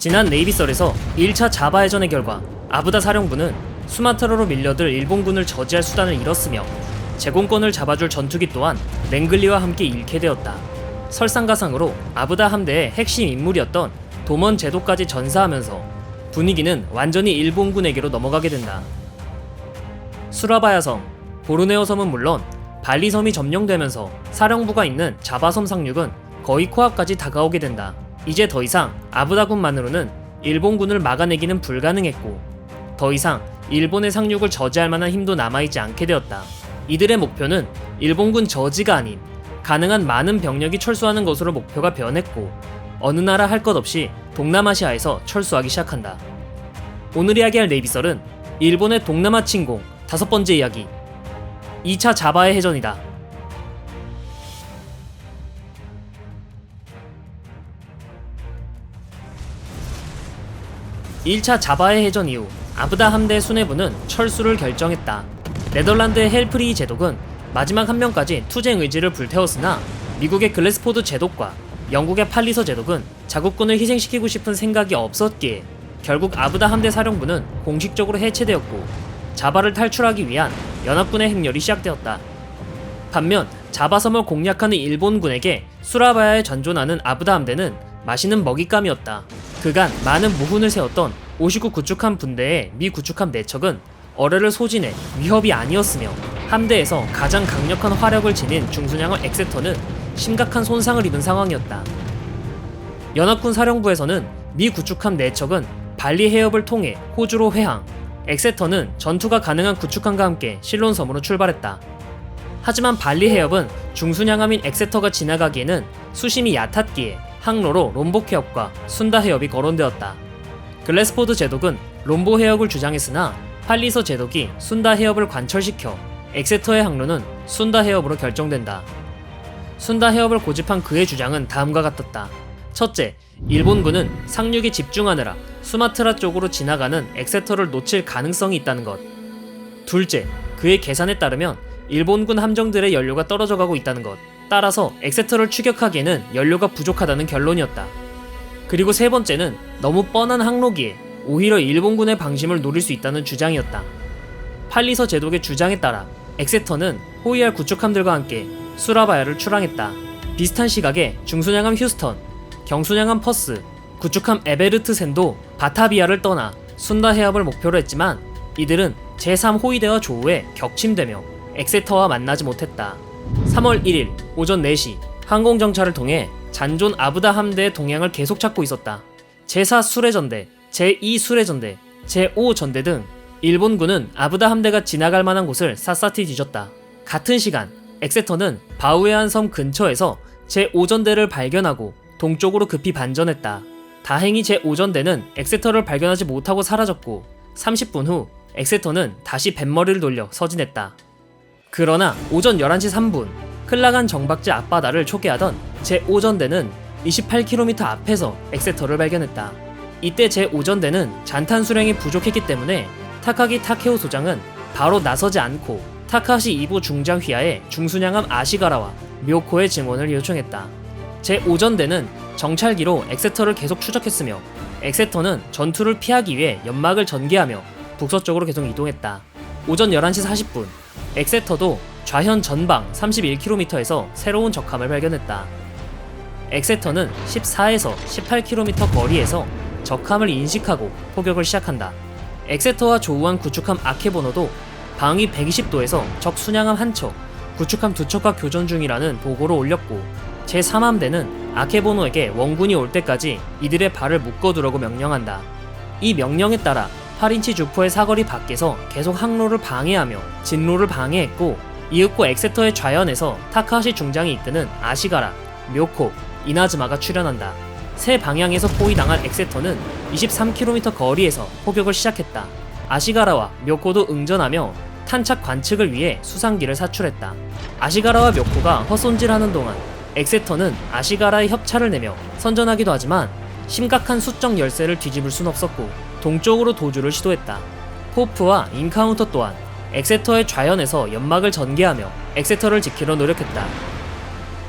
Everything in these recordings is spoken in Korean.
지난 네이비설에서 1차 자바 해전의 결과 아부다 사령부는 수마트라로 밀려들 일본군을 저지할 수단을 잃었으며 제공권을 잡아줄 전투기 또한 랭글리와 함께 잃게 되었다. 설상가상으로 아부다 함대의 핵심 인물이었던 도먼 제도까지 전사하면서 분위기는 완전히 일본군에게로 넘어가게 된다. 수라바야 섬, 보르네오 섬은 물론 발리 섬이 점령되면서 사령부가 있는 자바섬 상륙은 거의 코앞까지 다가오게 된다. 이제 더 이상 아부다군만으로는 일본군을 막아내기는 불가능했고 더 이상 일본의 상륙을 저지할 만한 힘도 남아있지 않게 되었다. 이들의 목표는 일본군 저지가 아닌 가능한 많은 병력이 철수하는 것으로 목표가 변했고 어느 나라 할 것 없이 동남아시아에서 철수하기 시작한다. 오늘 이야기할 네이비설은 일본의 동남아 침공 다섯 번째 이야기 2차 자바의 해전이다. 1차 자바의 해전 이후 아부다 함대 수뇌부는 철수를 결정했다. 네덜란드의 헬프리 제독은 마지막 한 명까지 투쟁 의지를 불태웠으나 미국의 글래스포드 제독과 영국의 팔리서 제독은 자국군을 희생시키고 싶은 생각이 없었기에 결국 아부다 함대 사령부는 공식적으로 해체되었고 자바를 탈출하기 위한 연합군의 행렬이 시작되었다. 반면 자바섬을 공략하는 일본군에게 수라바야에 전존하는 아부다 함대는 맛있는 먹잇감이었다. 그간 많은 무훈을 세웠던 59 구축함 분대의 미 구축함 4척은 어뢰를 소진해 위협이 아니었으며 함대에서 가장 강력한 화력을 지닌 중순양을 엑세터는 심각한 손상을 입은 상황이었다. 연합군 사령부에서는 미 구축함 4척은 발리 해협을 통해 호주로 회항, 엑세터는 전투가 가능한 구축함과 함께 실론 섬으로 출발했다. 하지만 발리 해협은 중순양함인 엑세터가 지나가기에는 수심이 얕았기에 항로로 롬복 해협과 순다 해협이 거론되었다. 글래스포드 제독은 롬보 해협을 주장했으나 팔리서 제독이 순다 해협을 관철시켜 엑세터의 항로는 순다 해협으로 결정된다. 순다 해협을 고집한 그의 주장은 다음과 같았다. 첫째, 일본군은 상륙에 집중하느라 수마트라 쪽으로 지나가는 엑세터를 놓칠 가능성이 있다는 것. 둘째, 그의 계산에 따르면 일본군 함정들의 연료가 떨어져 가고 있다는 것. 따라서 엑세터를 추격하기에는 연료가 부족하다는 결론이었다. 그리고 세 번째는 너무 뻔한 항로기에 오히려 일본군의 방심을 노릴 수 있다는 주장이었다. 팔리서 제독의 주장에 따라 엑세터는 호위할 구축함들과 함께 수라바야를 출항했다. 비슷한 시각에 중순양함 휴스턴, 경순양함 퍼스, 구축함 에베르트 센도 바타비아를 떠나 순다 해협을 목표로 했지만 이들은 제3호위대와 조우에 격침되며 엑세터와 만나지 못했다. 3월 1일 오전 4시 항공정찰을 통해 잔존 아부다 함대의 동향을 계속 찾고 있었다. 제4 수레전대, 제2 수레전대, 제5 전대 등 일본군은 아부다 함대가 지나갈 만한 곳을 샅샅이 뒤졌다. 같은 시간 엑세터는 바우에안 섬 근처에서 제5전대를 발견하고 동쪽으로 급히 반전했다. 다행히 제5전대는 엑세터를 발견하지 못하고 사라졌고 30분 후 엑세터는 다시 뱃머리를 돌려 서진했다. 그러나 오전 11시 3분 클라간 정박지 앞바다를 초기하던 제5전대는 28km 앞에서 엑세터를 발견했다. 이때 제5전대는 잔탄 수량이 부족했기 때문에 타카기 타케오 소장은 바로 나서지 않고 타카시 2부 중장 휘하의 중순양함 아시가라와 묘코의 증원을 요청했다. 제5전대는 정찰기로 엑세터를 계속 추적했으며 엑세터는 전투를 피하기 위해 연막을 전개하며 북서쪽으로 계속 이동했다. 오전 11시 40분 엑세터도 좌현 전방 31km에서 새로운 적함을 발견했다. 엑세터는 14에서 18km 거리에서 적함을 인식하고 포격을 시작한다. 엑세터와 조우한 구축함 아케보노도 방위 120도에서 적 순양함 한 척, 구축함 두 척과 교전 중이라는 보고를 올렸고 제3함대는 아케보노에게 원군이 올 때까지 이들의 발을 묶어두라고 명령한다. 이 명령에 따라 8인치 주포의 사거리 밖에서 계속 항로를 방해하며 진로를 방해했고 이윽고 엑세터의 좌연에서 타카시 중장이 이끄는 아시가라, 묘코, 이나즈마가 출현한다. 세 방향에서 포위당한 엑세터는 23km 거리에서 포격을 시작했다. 아시가라와 묘코도 응전하며 탄착 관측을 위해 수상기를 사출했다. 아시가라와 묘코가 헛손질하는 동안 엑세터는 아시가라의 협차를 내며 선전하기도 하지만 심각한 수적 열세를 뒤집을 순 없었고 동쪽으로 도주를 시도했다. 포프와 인카운터 또한 엑세터의 좌연에서 연막을 전개하며 엑세터를 지키려 노력했다.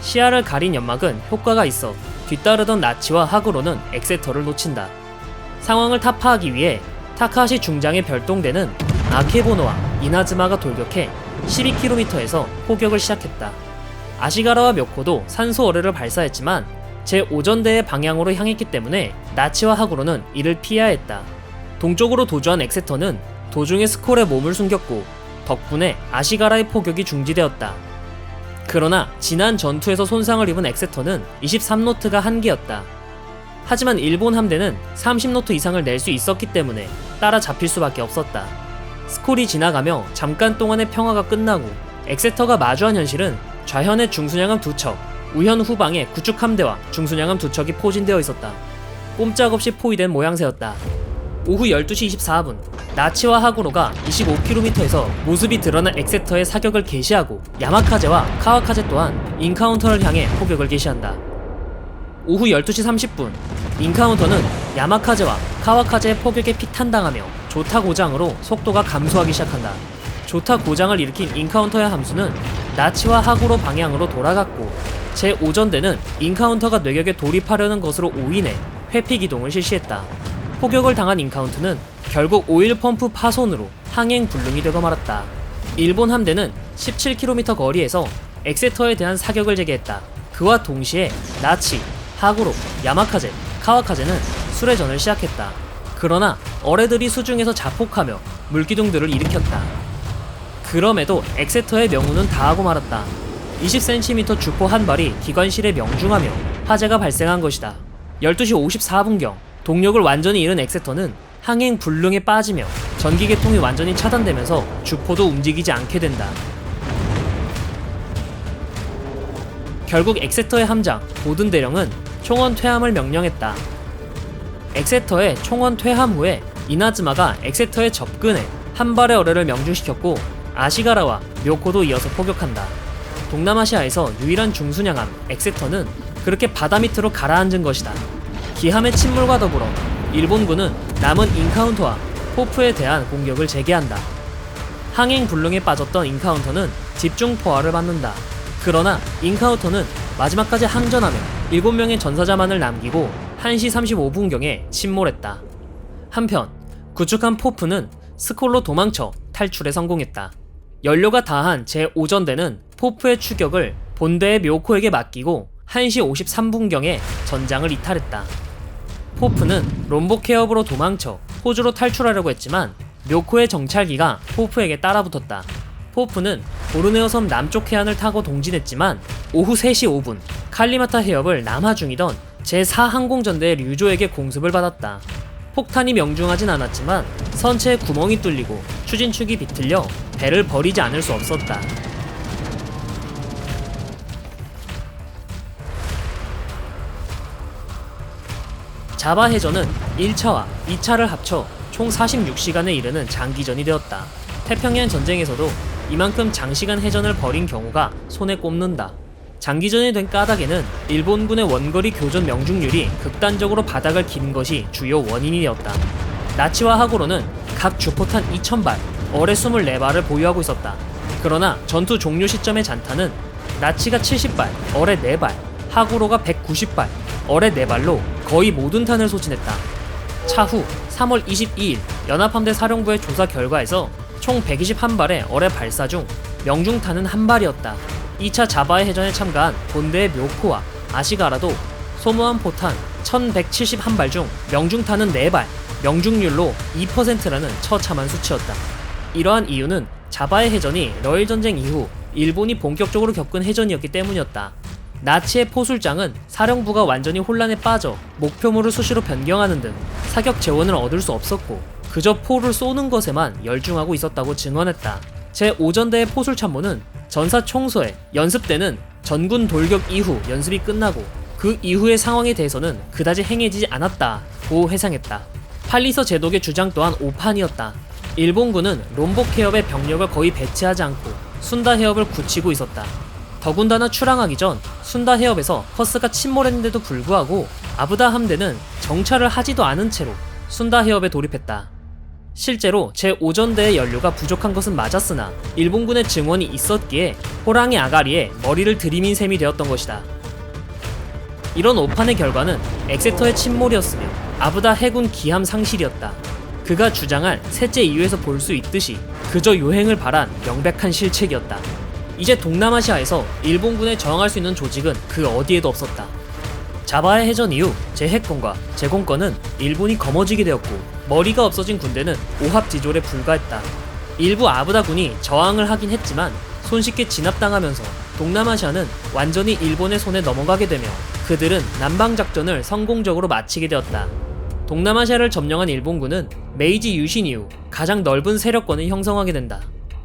시야를 가린 연막은 효과가 있어 뒤따르던 나치와 하그로는 엑세터를 놓친다. 상황을 타파하기 위해 타카시 중장의 별동대는 아케보노와 이나즈마가 돌격해 12km에서 포격을 시작했다. 아시가라와 묘코도 산소 어뢰를 발사했지만 제5전대의 방향으로 향했기 때문에 나치와 하구로는 이를 피해야 했다. 동쪽으로 도주한 엑세터는 도중에 스콜에 몸을 숨겼고 덕분에 아시가라의 포격이 중지되었다. 그러나 지난 전투에서 손상을 입은 엑세터는 23노트가 한계였다. 하지만 일본 함대는 30노트 이상을 낼 수 있었기 때문에 따라 잡힐 수밖에 없었다. 스콜이 지나가며 잠깐 동안의 평화가 끝나고 엑세터가 마주한 현실은 좌현의 중순양함 두 척, 우현 후방에 구축 함대와 중순양함 두 척이 포진되어 있었다. 꼼짝없이 포위된 모양새였다. 오후 12시 24분, 나치와 하구노가 25km에서 모습이 드러난 엑세터의 사격을 개시하고 야마카제와 카와카제 또한 인카운터를 향해 포격을 개시한다. 오후 12시 30분, 인카운터는 야마카제와 카와카제의 포격에 피탄당하며 조타 고장으로 속도가 감소하기 시작한다. 조타 고장을 일으킨 인카운터의 함수는 나치와 하구로 방향으로 돌아갔고 제5전대는 인카운터가 뇌격에 돌입하려는 것으로 오인해 회피 기동을 실시했다. 포격을 당한 인카운트는 결국 오일 펌프 파손으로 항행 불능이 되고 말았다. 일본 함대는 17km 거리에서 엑세터에 대한 사격을 재개했다. 그와 동시에 나치, 하구로, 야마카제, 카와카제는 수레전을 시작했다. 그러나 어뢰들이 수중에서 자폭하며 물기둥들을 일으켰다. 그럼에도 엑세터의 명운은 다하고 말았다. 20cm 주포 한 발이 기관실에 명중하며 화재가 발생한 것이다. 12시 54분경 동력을 완전히 잃은 엑세터는 항행 불능에 빠지며 전기 계통이 완전히 차단되면서 주포도 움직이지 않게 된다. 결국 엑세터의 함장 보든 대령은 총원 퇴함을 명령했다. 엑세터의 총원 퇴함 후에 이나즈마가 엑세터에 접근해 한 발의 어뢰를 명중시켰고 아시가라와 묘코도 이어서 포격한다. 동남아시아에서 유일한 중순양함 엑세터는 그렇게 바다 밑으로 가라앉은 것이다. 기함의 침몰과 더불어 일본군은 남은 인카운터와 포프에 대한 공격을 재개한다. 항행 불능에 빠졌던 인카운터는 집중 포화를 받는다. 그러나 인카운터는 마지막까지 항전하며 7명의 전사자만을 남기고 1시 35분경에 침몰했다. 한편 구축한 포프는 스콜로 도망쳐 탈출에 성공했다. 연료가 다한 제5전대는 포프의 추격을 본대의 묘코에게 맡기고 1시 53분경에 전장을 이탈했다. 포프는 롬복 해협으로 도망쳐 호주로 탈출하려고 했지만 묘코의 정찰기가 포프에게 따라붙었다. 포프는 보르네오 섬 남쪽 해안을 타고 동진했지만 오후 3시 5분 칼리마타 해협을 남하 중이던 제4항공전대 류조에게 공습을 받았다. 폭탄이 명중하진 않았지만 선체에 구멍이 뚫리고 추진축이 비틀려 배를 버리지 않을 수 없었다. 자바 해전은 1차와 2차를 합쳐 총 46시간에 이르는 장기전이 되었다. 태평양 전쟁에서도 이만큼 장시간 해전을 벌인 경우가 손에 꼽는다. 장기전이 된 까닭에는 일본군의 원거리 교전 명중률이 극단적으로 바닥을 긴 것이 주요 원인이 되었다. 나치와 하구로는 각 주포탄 2,000발, 어뢰 24발을 보유하고 있었다. 그러나 전투 종료 시점의 잔탄은 나치가 70발, 어뢰 4발, 하구로가 190발, 어뢰 4발로 거의 모든 탄을 소진했다. 차후 3월 22일 연합함대 사령부의 조사 결과에서 총 121발의 어뢰 발사 중 명중탄은 한 발이었다. 2차 자바의 해전에 참가한 본대의 묘코와 아시가라도 소모한 포탄 1171발 중 명중탄은 4발, 명중률로 2%라는 처참한 수치였다. 이러한 이유는 자바의 해전이 러일 전쟁 이후 일본이 본격적으로 겪은 해전이었기 때문이었다. 나치의 포술장은 사령부가 완전히 혼란에 빠져 목표물을 수시로 변경하는 등 사격 재원을 얻을 수 없었고 그저 포를 쏘는 것에만 열중하고 있었다고 증언했다. 제5전대의 포술 참모는 전사 총소에 연습 때는 전군 돌격 이후 연습이 끝나고 그 이후의 상황에 대해서는 그다지 행해지지 않았다고 회상했다. 팔리서 제독의 주장 또한 오판이었다. 일본군은 롬복 해협에 병력을 거의 배치하지 않고 순다 해협을 굳히고 있었다. 더군다나 출항하기 전 순다 해협에서 허스가 침몰했는데도 불구하고 아부다 함대는 정찰을 하지도 않은 채로 순다 해협에 돌입했다. 실제로 제5전대의 연료가 부족한 것은 맞았으나 일본군의 증원이 있었기에 호랑이 아가리에 머리를 들이민 셈이 되었던 것이다. 이런 오판의 결과는 엑세터의 침몰이었으며 아부다 해군 기함 상실이었다. 그가 주장할 셋째 이유에서 볼 수 있듯이 그저 요행을 바란 명백한 실책이었다. 이제 동남아시아에서 일본군에 저항할 수 있는 조직은 그 어디에도 없었다. 자바의 해전 이후 재해권과 제공권은 일본이 거머쥐게 되었고 머리가 없어진 군대는 오합지졸에 불과했다. 일부 아부다군이 저항을 하긴 했지만 손쉽게 진압당하면서 동남아시아는 완전히 일본의 손에 넘어가게 되며 그들은 남방작전을 성공적으로 마치게 되었다. 동남아시아를 점령한 일본군은 메이지 유신 이후 가장 넓은 세력권을 형성하게 된다.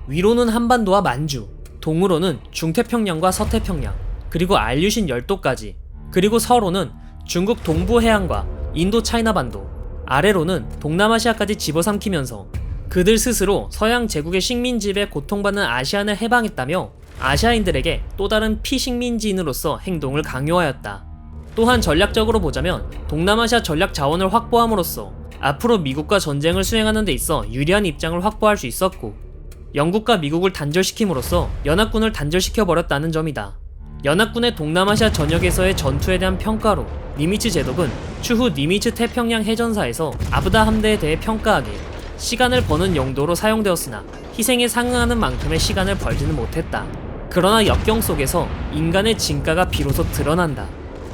위로는 한반도와 만주, 동으로는 중태평양과 서태평양, 그리고 알류신 열도까지, 그리고 서로는 중국 동부 해안과 인도 차이나 반도, 아래로는 동남아시아까지 집어삼키면서 그들 스스로 서양 제국의 식민지배 고통받는 아시안을 해방했다며 아시아인들에게 또 다른 피식민지인으로서 행동을 강요하였다. 또한 전략적으로 보자면 동남아시아 전략 자원을 확보함으로써 앞으로 미국과 전쟁을 수행하는 데 있어 유리한 입장을 확보할 수 있었고 영국과 미국을 단절시킴으로써 연합군을 단절시켜 버렸다는 점이다. 연합군의 동남아시아 전역에서의 전투에 대한 평가로 니미츠 제독은 추후 니미츠 태평양 해전사에서 아부다 함대에 대해 평가하기 시간을 버는 용도로 사용되었으나 희생에 상응하는 만큼의 시간을 벌지는 못했다. 그러나 역경 속에서 인간의 진가가 비로소 드러난다.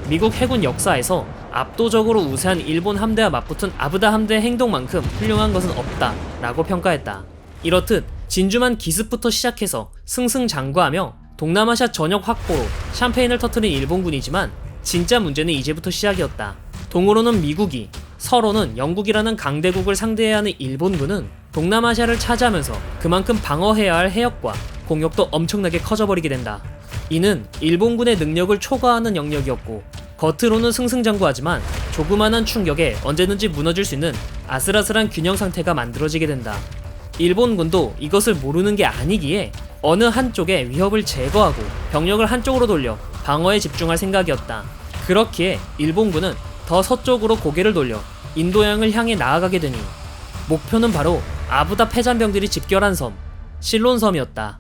미국 해군 역사에서 압도적으로 우세한 일본 함대와 맞붙은 아부다 함대의 행동만큼 훌륭한 것은 없다 라고 평가했다. 이렇듯 진주만 기습부터 시작해서 승승장구하며 동남아시아 전역 확보로 샴페인을 터트린 일본군이지만 진짜 문제는 이제부터 시작이었다. 동으로는 미국이, 서로는 영국이라는 강대국을 상대해야 하는 일본군은 동남아시아를 차지하면서 그만큼 방어해야 할 해역과 공역도 엄청나게 커져버리게 된다. 이는 일본군의 능력을 초과하는 영역이었고 겉으로는 승승장구하지만 조그마한 충격에 언제든지 무너질 수 있는 아슬아슬한 균형 상태가 만들어지게 된다. 일본군도 이것을 모르는 게 아니기에 어느 한쪽의 위협을 제거하고 병력을 한쪽으로 돌려 방어에 집중할 생각이었다. 그렇기에 일본군은 더 서쪽으로 고개를 돌려 인도양을 향해 나아가게 되니 목표는 바로 아부다 패잔병들이 집결한 섬 실론섬이었다.